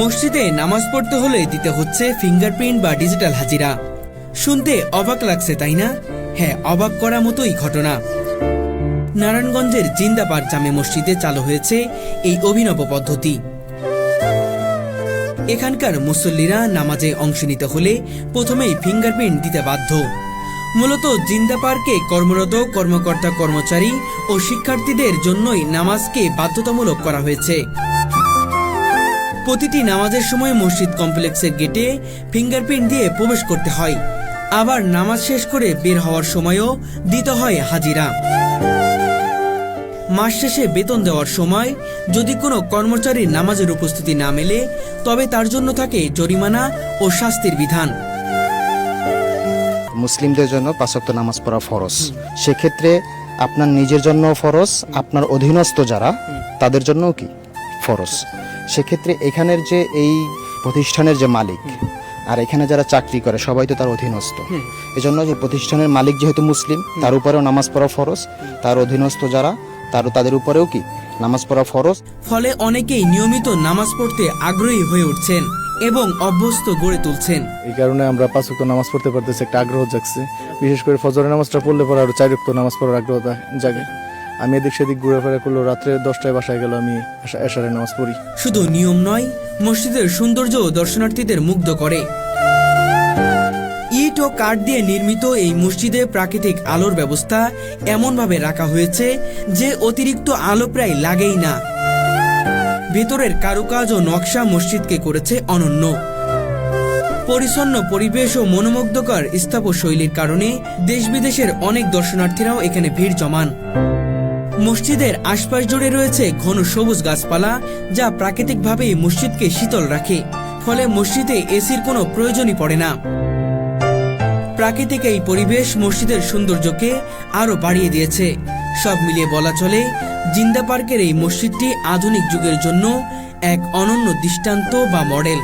মসজিদে নামাজ পড়তে হলে দিতে হচ্ছে ফিঙ্গারপ্রিন্ট বা ডিজিটাল হাজিরা। শুনতে অবাক লাগছে, তাই না? হ্যাঁ অবাক করা মতোই ঘটনা। নারায়ণগঞ্জের জিন্দাবাদ জামে মসজিদে চালু হয়েছে এই অভিনব পদ্ধতি। এখানকার মুসল্লিরা নামাজে অংশ নিতে হলে প্রথমেই ফিঙ্গারপ্রিন্ট দিতে বাধ্য। মূলত জিন্দা পার্কে কর্মরত কর্মকর্তা কর্মচারী ও শিক্ষার্থীদের জন্যই নামাজকে বাধ্যতামূলক করা হয়েছে। প্রতিটি নামাজের সময় মসজিদ কমপ্লেক্সের গেটে ফিঙ্গারপ্রিন্ট দিয়ে প্রবেশ করতে হয়। আবার নামাজ শেষ করে বের হওয়ার সময়ও দিতে হয় হাজিরা। মাস শেষে বেতন দেওয়ার সময় যদি কোনো কর্মচারীর নামাজের উপস্থিতি না মেলে তবে তার জন্য থাকে জরিমানা ও শাস্তির বিধান। মুসলিমদের জন্য পাঁচক্ত নামাজ পড়া ফরজ। সেক্ষেত্রে আপনার নিজের জন্য ফরজ আপনার অধীনস্থ যারা তাদের জন্যও কি? ফরজ। সেক্ষেত্রে এখানের যে এই প্রতিষ্ঠানের যে মালিক আর এখানে যারা চাকরি করে সবাই তো তার অধীনস্থ। এজন্য যে প্রতিষ্ঠানের মালিক যেহেতু মুসলিম তার উপরেও নামাজ পড়া ফরজ তার অধীনস্থ যারা তার তাদের উপরেও কি? নামাজ পড়া ফরজ। ফলে অনেকেই নিয়মিত নামাজ পড়তে আগ্রহী হয়ে উঠছেন এবং অভ্যস্ত গড়ে তুলছেন। এই কারণে আমরা পাঁচ ওয়াক্ত নামাজ পড়তে পারতেছি একটা আগ্রহ জাগছে। বিশেষ করে ফজরের নামাজটা পড়লে পরে আরও চার ওয়াক্ত নামাজ পড়ার আগ্রহ জাগে। আমি এদিক সেদিক ঘুরে ফেরা করল, রাত্রে দশটায় বাসায় গেল, আমি এশারের নামাজ পড়ি। শুধু নিয়ম নয়, মসজিদের সৌন্দর্য দর্শনার্থীদের মুগ্ধ করে। ইট ও কাঠ দিয়ে নির্মিত এই মসজিদে প্রাকৃতিক আলোর ব্যবস্থা এমনভাবে রাখা হয়েছে যে অতিরিক্ত আলো প্রায় লাগেই না। ভেতরের কারুকাজ ও নকশা মসজিদকে করেছে অনন্য। পরিচ্ছন্ন পরিবেশ ও মনোমুগ্ধকর স্থাপত্যশৈলীর কারণে দেশ বিদেশের অনেক দর্শনার্থীরাও এখানে ভিড় জমান। মসজিদের আশপাশ জুড়ে রয়েছে ঘন সবুজ গাছপালা, যা প্রাকৃতিকভাবেই মসজিদকে শীতল রাখে। ফলে মসজিদে এসির কোনো প্রয়োজনই পড়ে না। প্রাকৃতিক এই পরিবেশ মসজিদের সৌন্দর্যকে আরও বাড়িয়ে দিয়েছে। সব মিলিয়ে বলা চলে, জিন্দা পার্কের এই মসজিদটি আধুনিক যুগের জন্য এক অনন্য দৃষ্টান্ত বা মডেল।